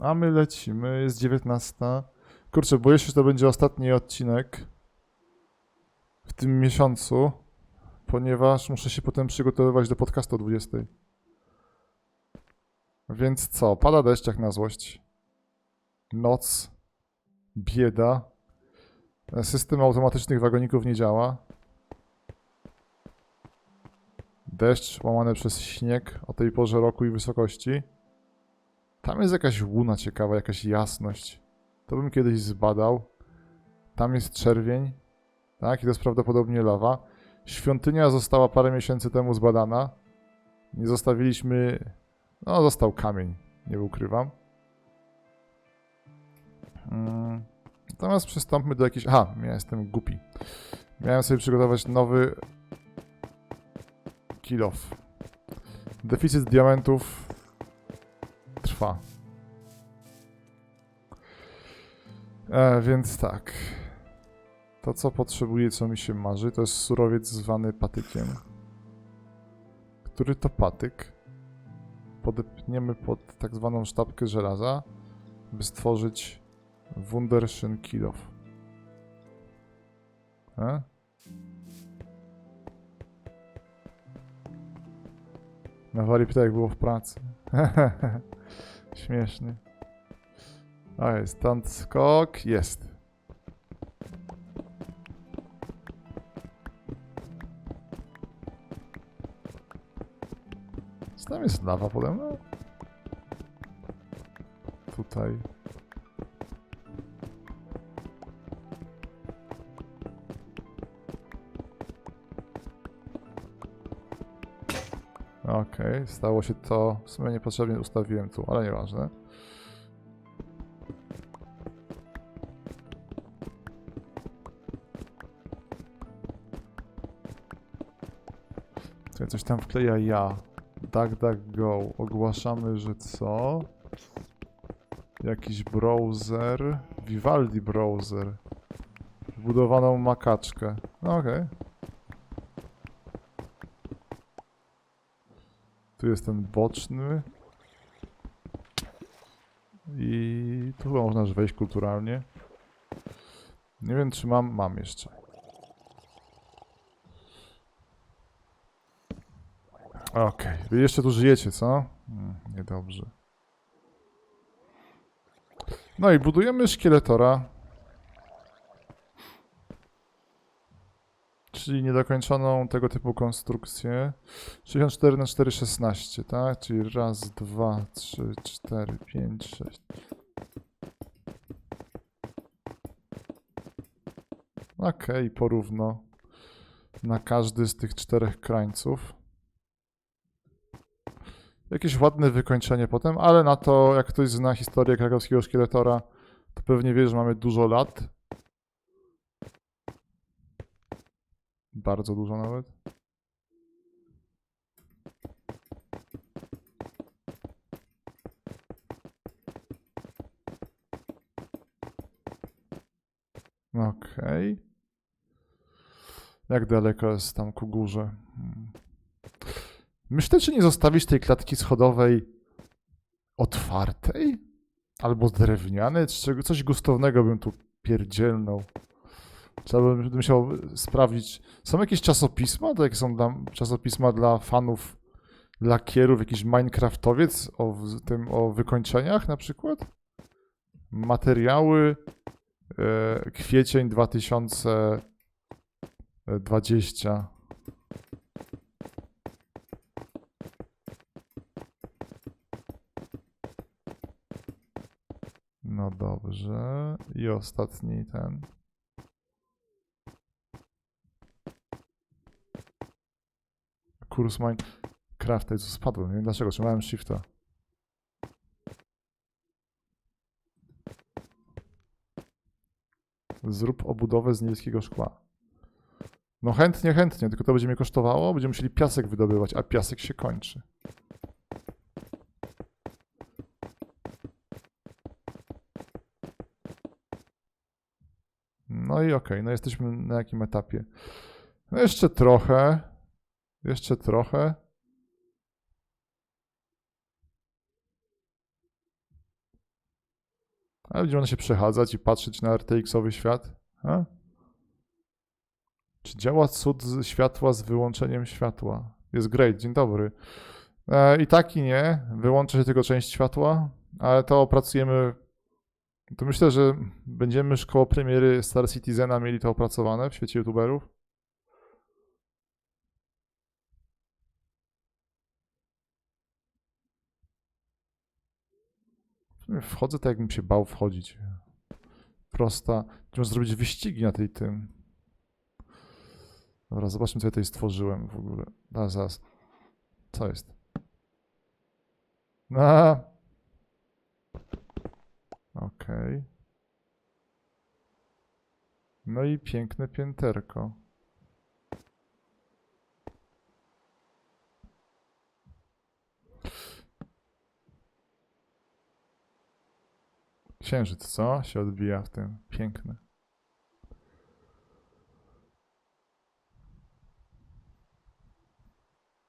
A my lecimy, jest 19. Kurczę, boję się, że to będzie ostatni odcinek w tym miesiącu, ponieważ muszę się potem przygotowywać do podcastu o 20. Więc co? Pada deszcz jak na złość. Noc. Bieda. System automatycznych wagoników nie działa. Deszcz łamany przez śnieg o tej porze roku i wysokości. Tam jest jakaś łuna ciekawa, jakaś jasność. To bym kiedyś zbadał. Tam jest czerwień. Tak, i to jest prawdopodobnie lawa. Świątynia została parę miesięcy temu zbadana. Nie zostawiliśmy. No, został kamień, nie ukrywam. Mm. Natomiast przystąpmy do jakiejś. Aha, ja jestem głupi. Miałem sobie przygotować nowy kill off. Deficyt diamentów trwa. E, więc tak. To, co potrzebuję, co mi się marzy, to jest surowiec zwany patykiem. Który to patyk podepniemy pod tak zwaną sztabkę żelaza, by stworzyć Wunderschön Kilof. E? Na wali pyta, jak było w pracy. Śmiesznie. A jest, stąd skok, jest. Co tam jest lawa pode mną? Tutaj. Okej, stało się to. W sumie niepotrzebnie ustawiłem tu, ale nieważne. Ja coś tam wkleja ja. DuckDuckGo. Ogłaszamy, że co? Jakiś browser. Vivaldi browser. Wbudowaną makaczkę. No okej. Tu jest ten boczny. I tu chyba można wejść kulturalnie. Nie wiem, czy mam. Mam jeszcze. Okej. Wy jeszcze tu żyjecie, co? Hmm, niedobrze. No i budujemy szkieletora. Czyli niedokończoną tego typu konstrukcję. 64 na 4, 16, tak? Czyli raz, dwa, trzy, cztery, pięć, sześć. Okej, porówno na każdy z tych czterech krańców. Jakieś ładne wykończenie potem, ale na to, jak ktoś zna historię krakowskiego szkieletora, to pewnie wie, że mamy dużo lat. Bardzo dużo nawet. Okej. Jak daleko jest tam ku górze? Hmm. Myślę, czy nie zostawić tej klatki schodowej otwartej? Albo drewnianej? Czy coś gustownego bym tu pierdzielnął. Trzeba by bym musiał sprawdzić. Są jakieś czasopisma? To jakie są dla, czasopisma dla fanów lakierów? Jakiś Minecraftowiec o tym, o wykończeniach na przykład? Materiały e, kwiecień 2020. No dobrze. I ostatni ten. Kurs Minecraft, co spadłem. Nie wiem dlaczego, trzymałem shifta. Zrób obudowę z niebieskiego szkła. No chętnie, chętnie, tylko to będzie mnie kosztowało. Będziemy musieli piasek wydobywać, a piasek się kończy. No i okej, no jesteśmy na jakim etapie? No jeszcze trochę. Jeszcze trochę. Ale będzie można się przechadzać i patrzeć na RTX-owy świat. A? Czy działa cud z światła z wyłączeniem światła? Jest great, dzień dobry. E, I tak i nie. Wyłączy się tylko część światła, ale to opracujemy. To myślę, że będziemy już koło premiery Star Citizena mieli to opracowane w świecie youtuberów. Wchodzę tak, jakbym się bał wchodzić. Prosta. Można zrobić wyścigi na tej tym. Dobra, zobaczmy, co ja tutaj stworzyłem w ogóle. Zaraz, zaraz. Co jest? A. Okej. No i piękne pięterko. Księżyc, co? Się odbija w tym. Piękne.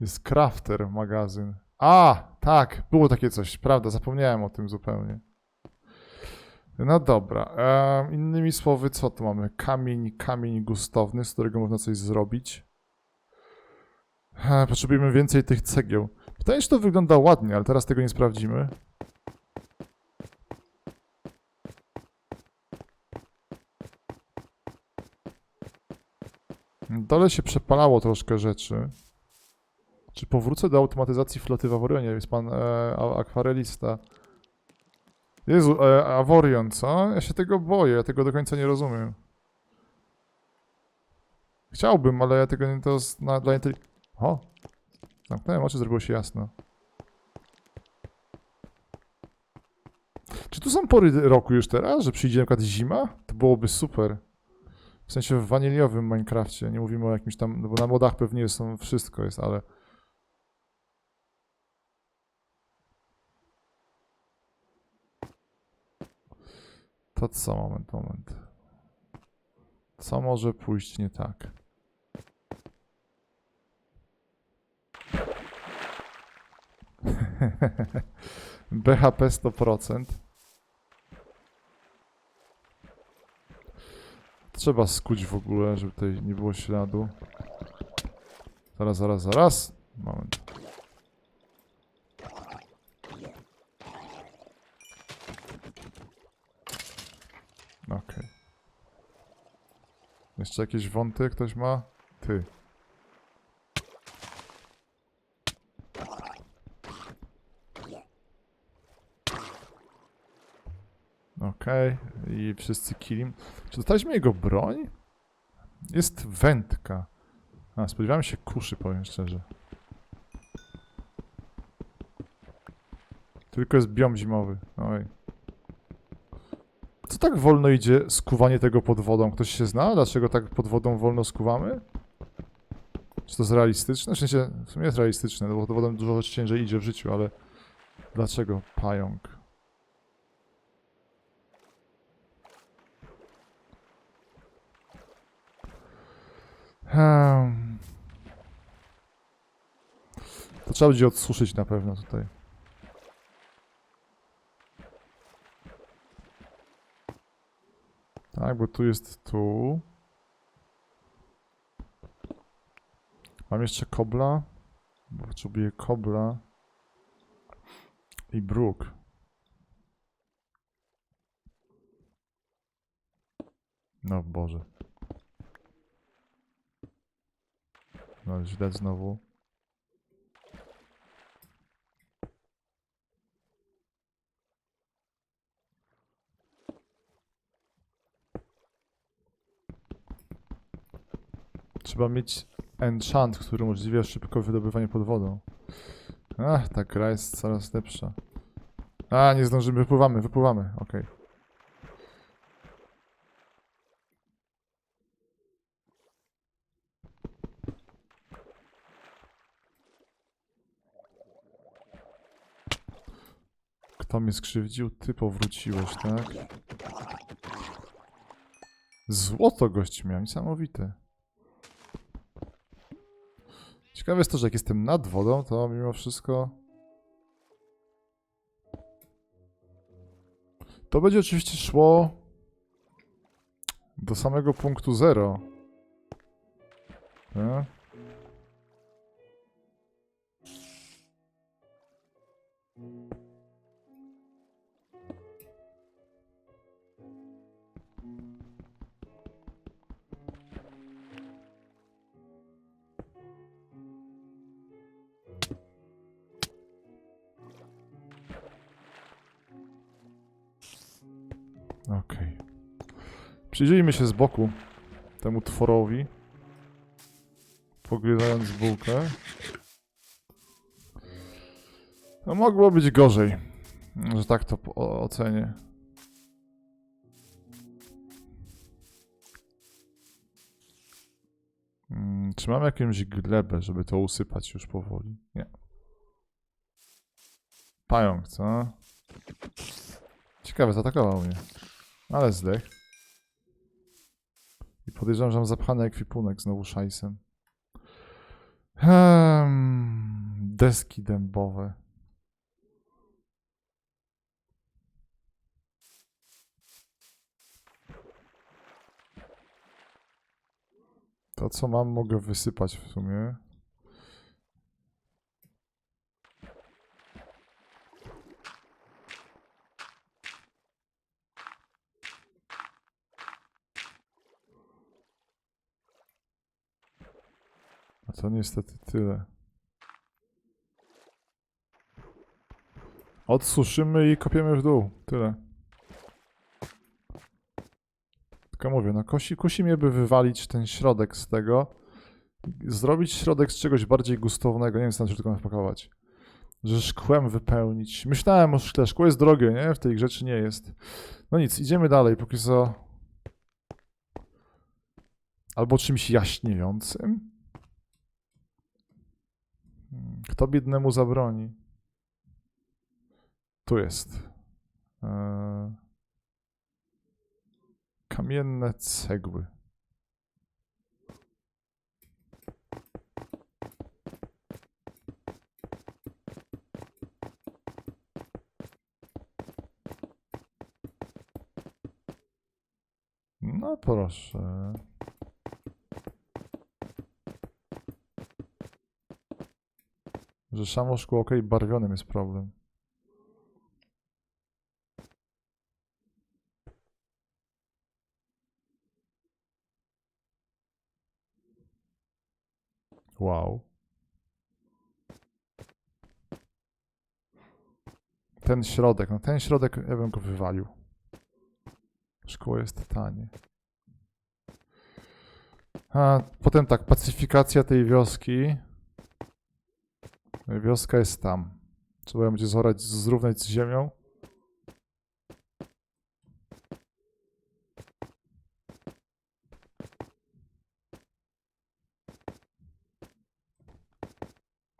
Jest Crafter magazyn. A, tak, było takie coś, prawda, zapomniałem o tym zupełnie. No dobra, innymi słowy, co tu mamy? Kamień, kamień gustowny, z którego można coś zrobić. E, Potrzebujemy więcej tych cegieł. Pytanie, czy to wygląda ładnie, ale teraz tego nie sprawdzimy. Na Dole się przepalało troszkę rzeczy. Czy powrócę do automatyzacji floty w Avorionie? Jest pan e, akwarelista. Jezu, e, Avorion, co? Ja się tego boję, ja tego do końca nie rozumiem. Chciałbym, ale ja tego nie to na, dla inteli... O! Zamknąłem oczy, zrobiło się jasno. Czy tu są pory roku już teraz, że przyjdzie na przykład zima? To byłoby super. W sensie w waniliowym Minecrafcie. Nie mówimy o jakimś tam, no bo na modach pewnie są wszystko jest, ale... To co? Moment, moment. Co może pójść nie tak? BHP 100%. Trzeba skuć w ogóle, żeby tutaj nie było śladu. Zaraz, zaraz, zaraz. Moment. Okej. Jeszcze jakieś wąty ktoś ma? Ty. Okej. I wszyscy killim. Czy dostaliśmy jego broń? Jest wędka. A, spodziewałem się kuszy, powiem szczerze. Tylko jest biom zimowy. Oj. Co tak wolno idzie skuwanie tego pod wodą? Ktoś się zna? Dlaczego tak pod wodą wolno skuwamy? Czy to jest realistyczne? W sensie, w sumie jest realistyczne, no bo pod wodą dużo ciężej idzie w życiu, ale dlaczego pająk? Hmm. To trzeba będzie odsuszyć na pewno tutaj. Tak, bo tu jest tu. Mam jeszcze kobla. Bo potrzebuję kobla. I bruk. No Boże. No źle znowu. Trzeba mieć enchant, który umożliwia szybko wydobywanie pod wodą. Ach, ta gra jest coraz lepsza. A, nie zdążymy, wypływamy, wypływamy, okej. Kto mnie skrzywdził? Ty powróciłeś, tak? Złoto gość miał, niesamowite. Ciekawe jest to, że jak jestem nad wodą, to mimo wszystko... To będzie oczywiście szło do samego punktu zero. Nie? Przyjrzyjmy się z boku temu tworowi. Pogryzając bułkę. No mogło być gorzej, że tak to ocenię. Mm, Czy mam jakąś glebę, żeby to usypać już powoli? Nie. Pająk, co? Ciekawe, zaatakował mnie. Ale zdech. I podejrzewam, że mam zapchany ekwipunek znowu szajsem. Hmm, deski dębowe. To co mam mogę wysypać w sumie. To niestety tyle. Odsuszymy i kopiemy w dół. Tyle. Tylko mówię, no kusi, kusi mnie by wywalić ten środek z tego. Zrobić środek z czegoś bardziej gustownego. Nie wiem, co na tylko wpakować. Że szkłem wypełnić. Myślałem o szkle. Szkło jest drogie, nie? W tej rzeczy nie jest. No nic, idziemy dalej. Póki co... Albo czymś jaśniejącym. Kto biednemu zabroni? Tu jest. Eee, Kamienne cegły. No proszę. Że samo szkło ok, barwionym jest problem. Wow. Ten środek, no ten środek ja bym go wywalił. Szkło jest tanie. A potem tak, pacyfikacja tej wioski. Wioska jest tam. Trzeba ją będzie zorać, zrównać z ziemią.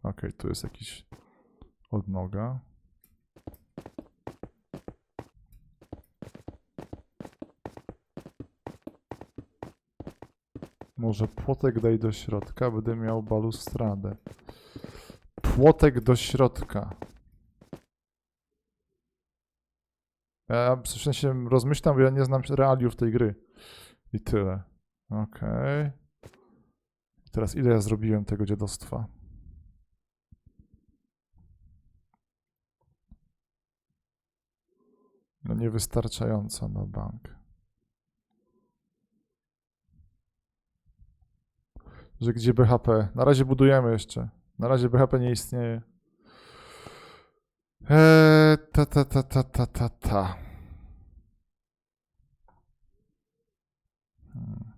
Okej, tu jest jakiś odnoga. Może płotek daj do środka, będę miał balustradę. Płotek do środka. Ja w sensie rozmyślam, bo ja nie znam realiów tej gry. I tyle. Okej. Teraz ile ja zrobiłem tego dziadostwa? No niewystarczająco na bank. Że gdzie BHP? Na razie budujemy jeszcze. Na razie BHP nie istnieje. Eee, ta, ta, ta, ta, ta, ta, ta. Hmm.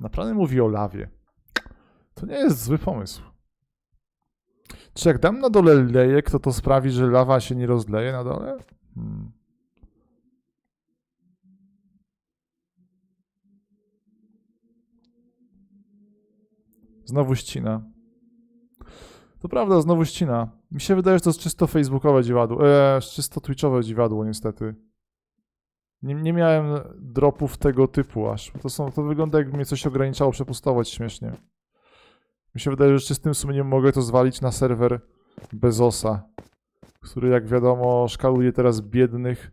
Naprawdę mówi o lawie. To nie jest zły pomysł. Czy jak dam na dole lejek, to to sprawi, że lawa się nie rozleje na dole? Hmm. Znowu ścina. To prawda, znowu ścina. Mi się wydaje, że to jest czysto facebookowe dziwadło. Eee, czysto twitchowe dziwadło, niestety. Nie, nie miałem dropów tego typu aż. To, są, to wygląda jakby mnie coś ograniczało przepustować śmiesznie. Mi się wydaje, że czystym sumieniem mogę to zwalić na serwer Bezosa, który jak wiadomo szkaluje teraz biednych,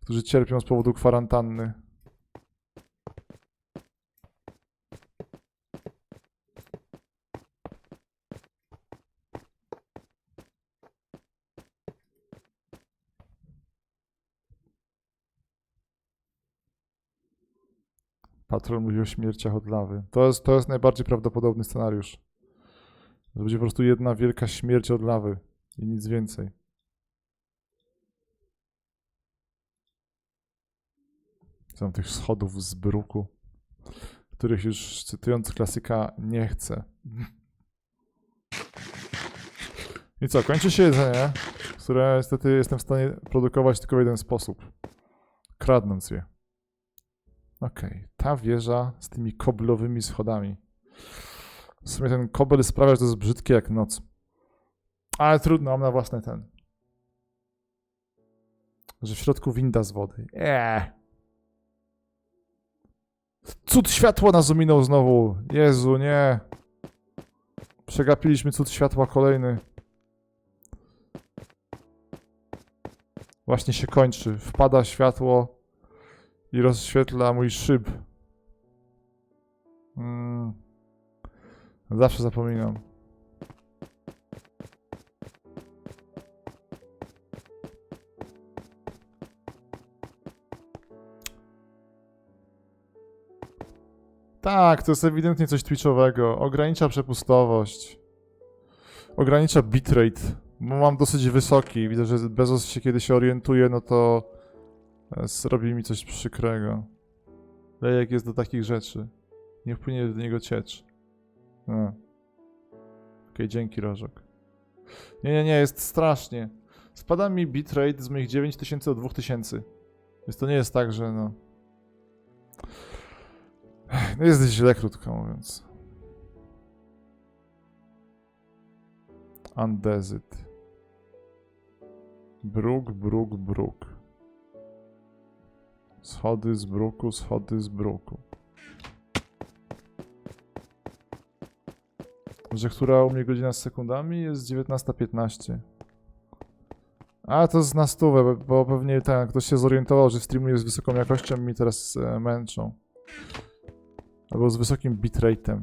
którzy cierpią z powodu kwarantanny. Patrol mówi o śmierciach od lawy. To jest, to jest najbardziej prawdopodobny scenariusz. To będzie po prostu jedna wielka śmierć od lawy i nic więcej. Są tych schodów z bruku, których już cytując klasyka nie chcę. I co, kończy się jedzenie, które niestety jestem w stanie produkować tylko w jeden sposób. Kradnąc je. Okej, ta wieża z tymi koblowymi schodami. W sumie ten kobel sprawia, że to jest brzydkie jak noc. Ale trudno, mam na własny ten. Że w środku winda z wody. Eee. Cud światła nas ominął znowu. Jezu, nie. Przegapiliśmy cud światła kolejny. Właśnie się kończy. Wpada światło i rozświetla mój szyb. Mm. Zawsze zapominam. Tak, to jest ewidentnie coś twitchowego. Ogranicza przepustowość. Ogranicza bitrate. Mam dosyć wysoki. Widzę, że Bezos się kiedy się orientuje, no to zrobi mi coś przykrego. Lejek jest do takich rzeczy. Nie wpłynie do niego ciecz. A. Okej, dzięki Rożok. Nie, nie, nie, jest strasznie. Spada mi bitrate z moich 9000 do 2000. Więc to nie jest tak, że no... No jest źle, krótko mówiąc. Undesit. Bruk, bruk, bruk. Schody z bruku, schody z bruku. Że która u mnie godzina z sekundami jest 19.15. A to z na stówę, bo- pewnie tak, ktoś się zorientował, że streamuje z wysoką jakością mi teraz e, męczą. Albo z wysokim bitrate'em.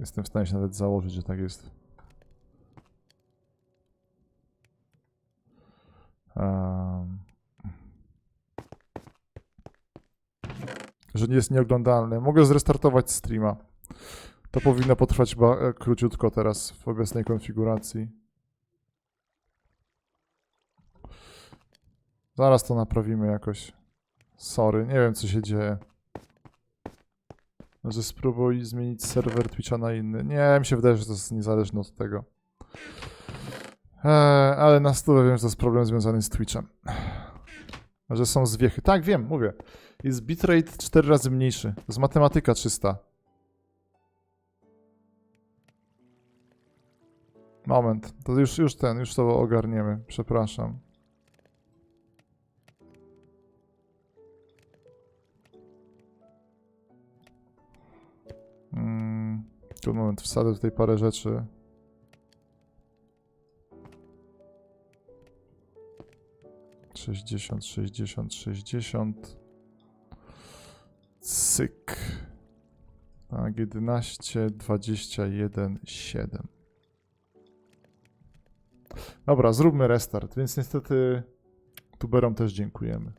Jestem w stanie się nawet założyć, że tak jest. Um, że nie jest nieoglądalny. Mogę zrestartować streama. To powinno potrwać ba- e, króciutko teraz w obecnej konfiguracji. Zaraz to naprawimy jakoś. Sorry, nie wiem co się dzieje. Może spróbuj zmienić serwer Twitcha na inny. Nie, mi się wydaje, że to jest niezależne od tego. Eee, ale na stówę wiem, że to jest problem związany z Twitchem. Że są zwiechy. Tak, wiem, mówię. Jest bitrate 4 razy mniejszy. To jest matematyka czysta. Moment, to już, już ten, już to ogarniemy. Przepraszam. Mm, tu moment, wsadzę tutaj parę rzeczy. Sześćdziesiąt, sześćdziesiąt, sześćdziesiąt. 11, 21, 7. Dobra, zróbmy restart, więc niestety tuberom też dziękujemy.